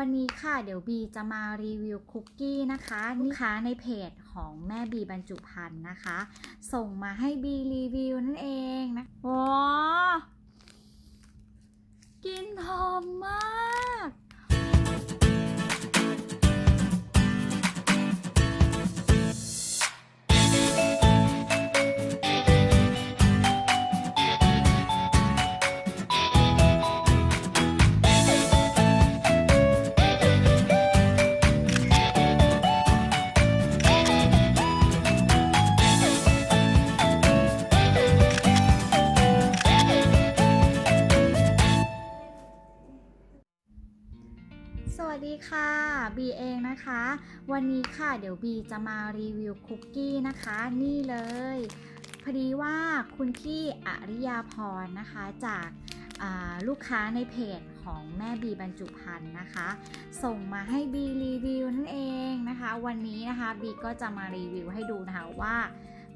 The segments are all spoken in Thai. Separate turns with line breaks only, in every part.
วันนี้ค่ะเดี๋ยวบีจะมารีวิวคุกกี้นะคะลูกค้าในเพจของแม่บีบรรจุภัณฑ์นะคะ ส่งมาให้บีรีวิวนั่นเองนะโอ้ สวัสดีค่ะ บีเองนะคะ วันนี้ค่ะเดี๋ยวบีจะมารีวิวคุกกี้นะคะ นี่เลย พอดีว่าคุณพี่อริยาพรนะคะจากาลูกค้าในเพจของแม่บีบรรจุภัณฑ์นะคะ ส่งมาให้บีรีวิวนั่นเองนะคะ วันนี้นะคะบีก็จะมารีวิวให้ดูนะคะว่า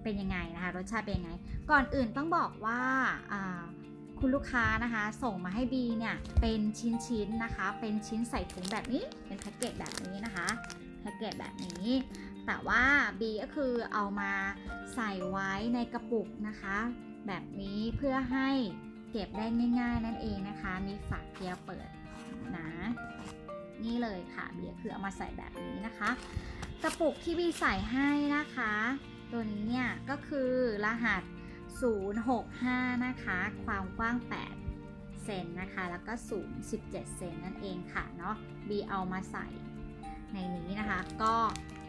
เป็นยังไงนะคะรสชาติเป็นยังไง ก่อนอื่นต้องบอกว่าอ่า คุณลูกค้านะคะ ส่งมาให้บีเนี่ยเป็นชิ้นๆนะคะ เป็นชิ้นใส่ถุงแบบนี้ เป็นแพ็กเกจแบบนี้นะคะแพ็กเกจแบบนี้ แต่ว่าบีก็คือเอามาใส่ไว้ในกระปุกนะคะ แบบนี้เพื่อให้เก็บได้ง่าย ๆ นั่นเองนะคะ มีฝาเกียร์เปิดนะนี่เลยค่ะบีก็คือเอามาใส่แบบนี้นะคะ กระปุกที่บีใส่ให้นะคะ ตัวนี้เนี่ยก็คือรหัส 065 นะคะ ความกว้าง 8 เซนนะคะ แล้วก็สูง 17 เซนนั่นเองค่ะเนาะ บีเอามาใส่ในนี้นะคะ ก็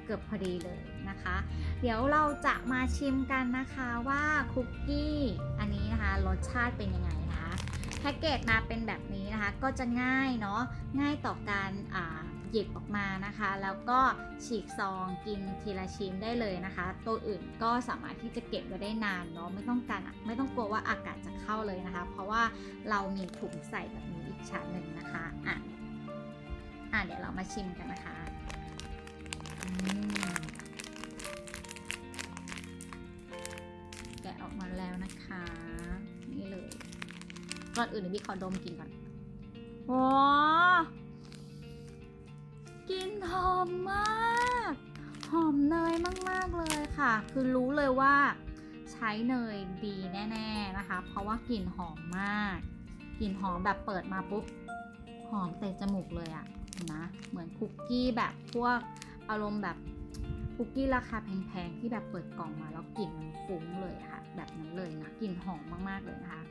เกือบพอดีเลยนะคะ เดี๋ยวเราจะมาชิมกันนะคะว่าคุกกี้อันนี้นะคะรสชาติเป็นยังไงนะคะ แพ็กเกจมาเป็นแบบนี้นะคะ ก็จะง่ายเนาะ ง่ายต่อการอ่า หยิบออกมานะคะ แล้วก็ฉีกซองกินทีละชิ้นได้เลยนะคะ ตัวอื่นก็สามารถที่จะเก็บไว้ได้นานเนาะไม่ต้องการไม่ต้องกลัวว่าอากาศจะเข้าเลยนะคะ เพราะว่าเรามีถุงใส่แบบนี้อีกชั้นหนึ่งนะคะอะอะเดี๋ยวเรามาชิมกันนะคะแกะออกมาแล้วนะคะ นี่เลยก่อนอื่นเดี๋ยวพี่ขอดมกินก่อนโอ้ กลินหอมมาก หอมเนยมากๆเลยค่ะ คือรู้เลยว่าใช้เนยดีแน่ๆนะคะ เพราะว่ากลิ่นหอมมาก กลิ่นหอมแบบเปิดมาปุ๊บ หอมเตะจมูกเลยอะนะเหมือนคุกกี้แบบพวกอารมณ์แบบคุกกี้ราคาแพงๆที่แบบเปิดกล่องมาแล้วกลิ่นมันฟุ้งเลยค่ะ แบบนั้นเลยนะกลิ่นหอมมากๆเลยนะคะ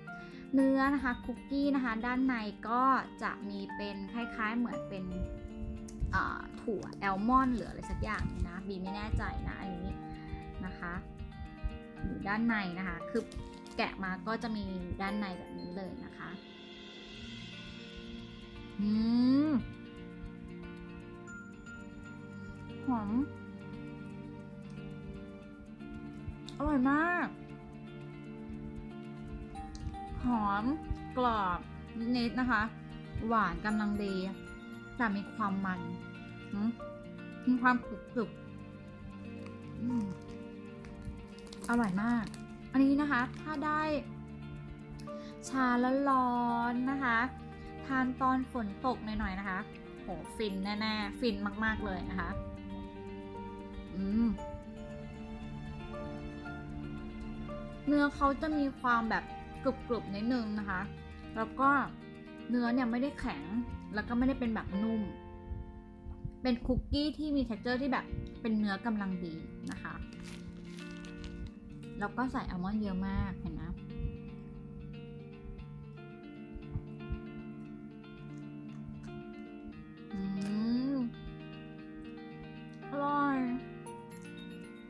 เนื้อนะคะคุกกี้นะคะ ด้านในก็จะมีเป็นคล้ายๆ เหมือนเป็น ถั่วแอลมอนด์หรืออะไรสักอย่างนะบีไม่แน่ใจนะอันนี้นะคะอยู่ด้านในนะคะ คือแกะมาก็จะมีด้านในแบบนี้เลยนะคะอืมหอมอร่อยมาก หอมกรอบนิดๆนะคะ หวานกำลังดี แต่มีความมันมีความกรึบๆอืมอร่อยมาก อันนี้นะคะ ถ้าได้ ชาแล้วร้อนนะคะ ทานตอนฝนตกหน่อยๆนะคะ โห ฟินแน่ๆ ฟินมากๆเลยนะคะ อืมเนื้อเขาจะมีความแบบกรุบๆนิดนึงนะคะ แล้วก็เนื้อเนี่ยไม่ได้แข็ง แล้วก็ไม่ได้เป็นแบบนุ่ม เป็นคุกกี้ที่มี t e x t อร์ที่แบบเป็นเนื้อกำลังดีนะคะ แล้วก็ใส่อัลมอนด์เยอะมากเห็นไหมอืมอร่อย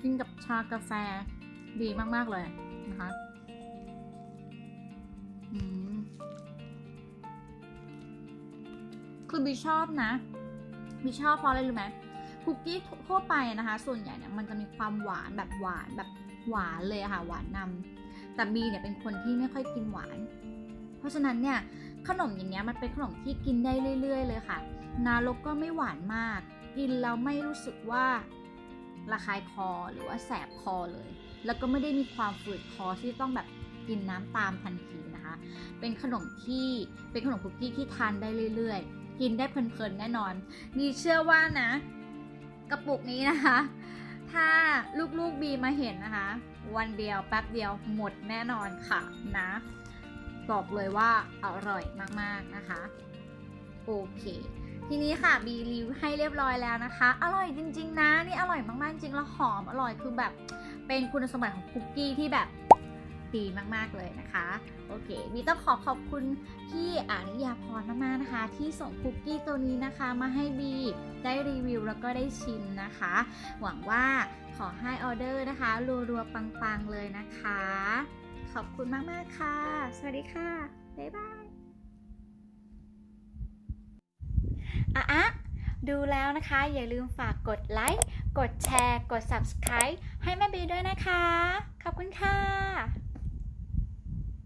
กินกับชากาแฟดีมาก ๆ เลยนะคะ คือบีชอบนะบีชอบเพราะอะไรรู้ไหมคุกกี้ทั่วไปนะคะ ส่วนใหญ่เนี่ยมันจะมีความหวานแบบหวานแบบหวานเลยค่ะ หวานนำแต่บีเนี่ยเป็นคนที่ไม่ค่อยกินหวาน เพราะฉะนั้นเนี่ยขนมอย่างเงี้ยมันเป็นขนมที่กินได้เรื่อย ๆ เลยค่ะ นาล้วก็ไม่หวานมาก กินแล้วไม่รู้สึกว่าระคายคอหรือว่าแสบคอเลย แล้วก็ไม่ได้มีความฝืดคอที่ต้องแบบกินน้ำตามทันทีนะคะ เป็นขนมที่เป็นขนมคุกกี้ที่ทานได้เรื่อย ๆ กินได้เพลินๆแน่นอนมีเชื่อว่านะ กระปุกนี้นะคะ ถ้าลูกๆบีมาเห็นนะคะ วันเดียวแป๊บเดียวหมดแน่นอนค่ะนะ บอกเลยว่าอร่อยมากๆนะคะ โอเคทีนี้ค่ะบีรีวิวให้เรียบร้อยแล้วนะคะ อร่อยจริง ๆ นะ นี่อร่อยมากๆจริงแล้วหอมอร่อยคือแบบเป็นคุณสมบัติของคุกกี้ที่แบบ ดีมากๆเลยนะคะ โอเคบีต้องขอขอบคุณพี่อาริยาพรมากๆนะคะ ที่ส่งคุกกี้ตัวนี้นะคะมาให้บีได้รีวิวแล้วก็ได้ชิมนะคะ หวังว่าขอให้ออเดอร์นะคะรัวๆปังๆเลยนะคะ ขอบคุณมากๆค่ะ สวัสดีค่ะ บ๊ายบายอะอะดูแล้วนะคะ อย่าลืมฝากกดไลค์กดแชร์ กด subscribe ให้แม่บีด้วยนะคะ ขอบคุณค่ะ